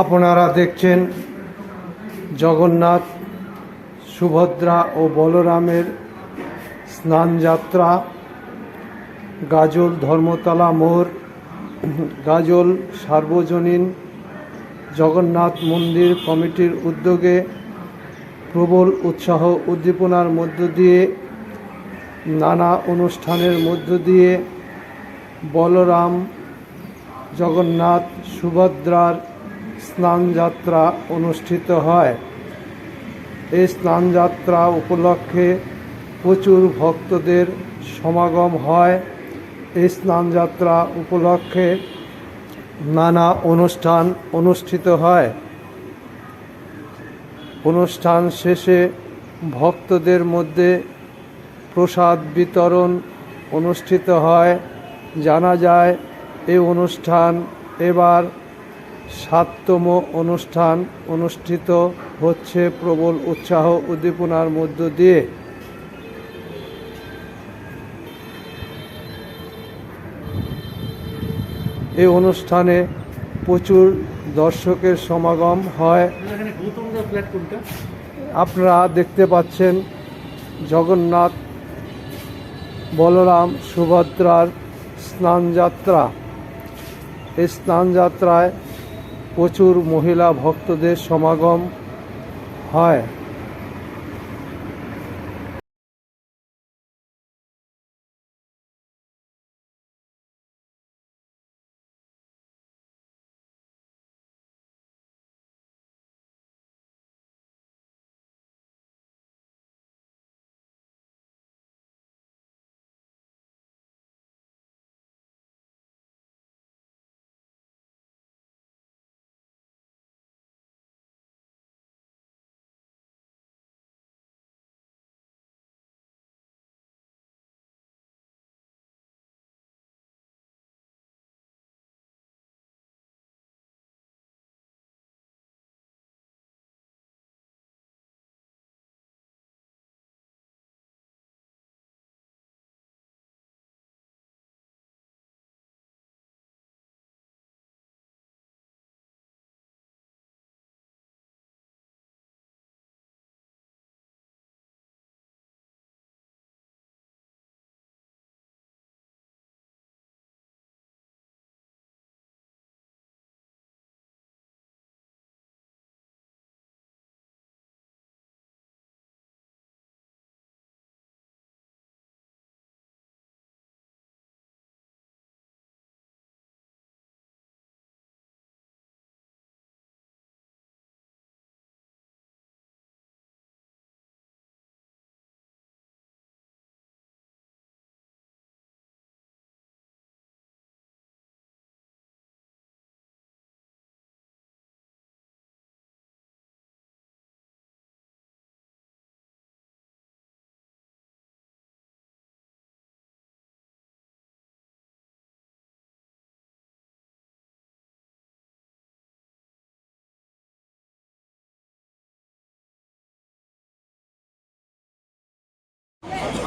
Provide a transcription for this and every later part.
আপনারা দেখছেন জগন্নাথ, সুভদ্রা ও বলরামের স্নানযাত্রা। গাজল ধর্মতলা মোড়, গাজল সার্বজনীন জগন্নাথ মন্দির কমিটির উদ্যোগে প্রবল উৎসাহ উদ্দীপনার মধ্য দিয়ে, নানা অনুষ্ঠানের মধ্য দিয়ে বলরাম, জগন্নাথ, সুভদ্রার স্নানযাত্রা অনুষ্ঠিত হয়। এই স্নানযাত্রা উপলক্ষে প্রচুর ভক্তদের সমাগম হয়। এই স্নানযাত্রা উপলক্ষে নানা অনুষ্ঠান অনুষ্ঠিত হয়। অনুষ্ঠান শেষে ভক্তদের মধ্যে প্রসাদ বিতরণ অনুষ্ঠিত হয়। জানা যায়, এই অনুষ্ঠান এবার সাততম অনুষ্ঠান অনুষ্ঠিত হচ্ছে প্রবল উৎসাহ উদ্দীপনার মধ্য দিয়ে। এই অনুষ্ঠানে প্রচুর দর্শকের সমাগম হয়। আপনারা দেখতে পাচ্ছেন জগন্নাথ বলরাম সুভদ্রার স্নানযাত্রা। এই স্নানযাত্রায় প্রচুর মহিলা ভক্তদের সমাগম হয়।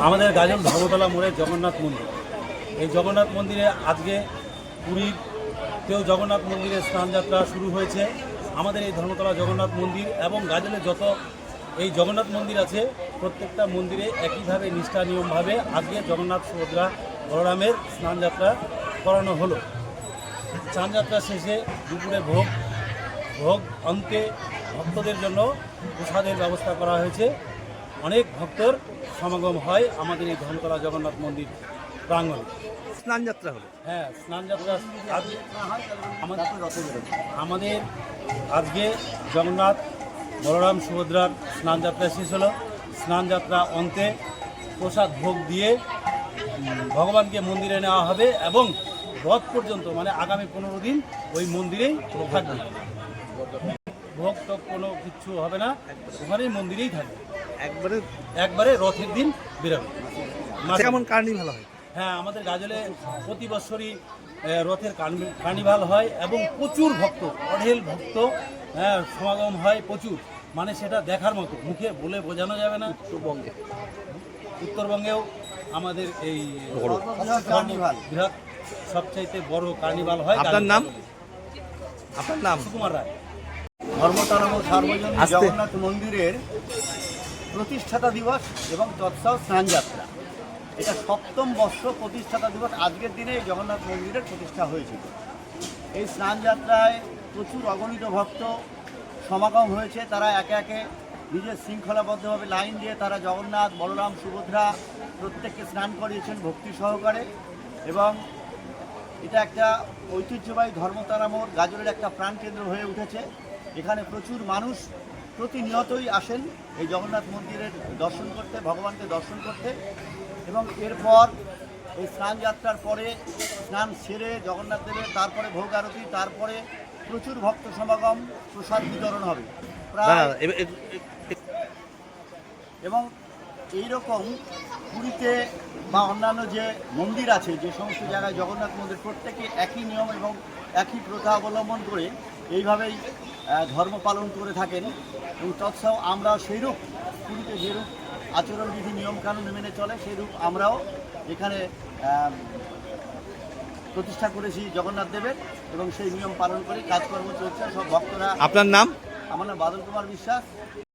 আমাদের গাজন ধর্মতলা মোড়ে জগন্নাথ মন্দির। এই জগন্নাথ মন্দিরে আজকে পুরীতেও জগন্নাথ মন্দিরের স্নানযাত্রা শুরু হয়েছে। আমাদের এই ধর্মতলা জগন্নাথ মন্দির এবং গাজলে যত এই জগন্নাথ মন্দির আছে, প্রত্যেকটা মন্দিরে একইভাবে নিষ্ঠা নিয়মভাবে আজকে জগন্নাথ সুভদ্রা বলরামের স্নানযাত্রা করানো হলো। স্নানযাত্রা শেষে দুপুরে ভোগ ভোগ, অন্তে ভক্তদের জন্য প্রসাদের ব্যবস্থা করা হয়েছে। অনেক ভক্তর সমাগম হয় আমাদের এই ধর্মতলা জগন্নাথ মন্দির প্রাঙ্গণে। স্নানযাত্রা হলো। হ্যাঁ স্নানযাত্রা আজ আমাদের আমাদের আজকে জগন্নাথ বলরাম সুভদ্রার স্নানযাত্রা শেষ হলো। স্নানযাত্রা অন্তে প্রসাদ ভোগ দিয়ে ভগবানকে মন্দিরে নেওয়া হবে এবং রথ পর্যন্ত মানে আগামী পনেরো দিন ওই মন্দিরেই থাকবে। ভোগ টোগ কোনো কিছু হবে না। ওখানেই মন্দিরেই থাকবে। একবারে একবারে রথের দিন বেরোবে। কেমন কার্নিভাল হয়? হ্যাঁ আমাদের গাজলে প্রতি বছরই রথের কার্নিভাল হয় এবং প্রচুর ভক্ত অঢেল ভক্ত হ্যাঁ সমাগম হয় প্রচুর। মানে সেটা দেখার মতো মুখে বলে বোঝানো যাবে না। উত্তরবঙ্গে। উত্তরবঙ্গেও আমাদের এই কার্নিভাল বৃহৎ সবচাইতে বড় কার্নিভাল হয় আপনার নাম? আপনার নাম? সুকুমার রায়। ধর্মতরম সার্বজনীন জগন্নাথ মন্দিরের প্রতিষ্ঠাতা দিবস এবং তৎসহ স্নানযাত্রা এটা সপ্তম বর্ষ প্রতিষ্ঠাতা দিবস। আজকের দিনে জগন্নাথ মন্দিরের প্রতিষ্ঠা হয়েছিল। এই স্নানযাত্রায় প্রচুর অগণিত ভক্ত সমাগম হয়েছে। তারা একে একে নিজের শৃঙ্খলাবদ্ধভাবে লাইন দিয়ে তারা জগন্নাথ বলরাম সুভদ্রা প্রত্যেককে স্নান করিয়েছেন ভক্তি সহকারে এবং এটা একটা ঐতিহ্যবাহী ধর্মতারামোর গাজরের একটা প্রাণকেন্দ্র হয়ে উঠেছে। এখানে প্রচুর মানুষ প্রতিনিয়তই আসেন এই জগন্নাথ মন্দিরের দর্শন করতে ভগবানকে দর্শন করতে। এবং এরপর এই স্নান যাত্রার পরে স্নান সেরে জগন্নাথ দেবের তারপরে ভোগ আরতি তারপরে প্রচুর ভক্ত সমাগম প্রসাদ বিতরণ হবে। এবং এই রকম পুরীতে বা অন্যান্য যে মন্দির আছে যে সমস্ত জায়গায় জগন্নাথ মন্দির প্রত্যেকে একই নিয়ম এবং একই প্রথা অবলম্বন করে এইভাবেই ধর্ম পালন করে থাকেন এবং তৎসাও আমরা সেইরূপ পুরীতে যেরূপ আচরণবিধি নিয়মকানুন মেনে চলে সেইরূপ আমরাও এখানে প্রতিষ্ঠা করেছি জগন্নাথ দেবের এবং সেই নিয়ম পালন করে কাজকর্ম চলছে সব ভক্তরা আপনার নাম? আমার নাম বাদল কুমার বিশ্বাস।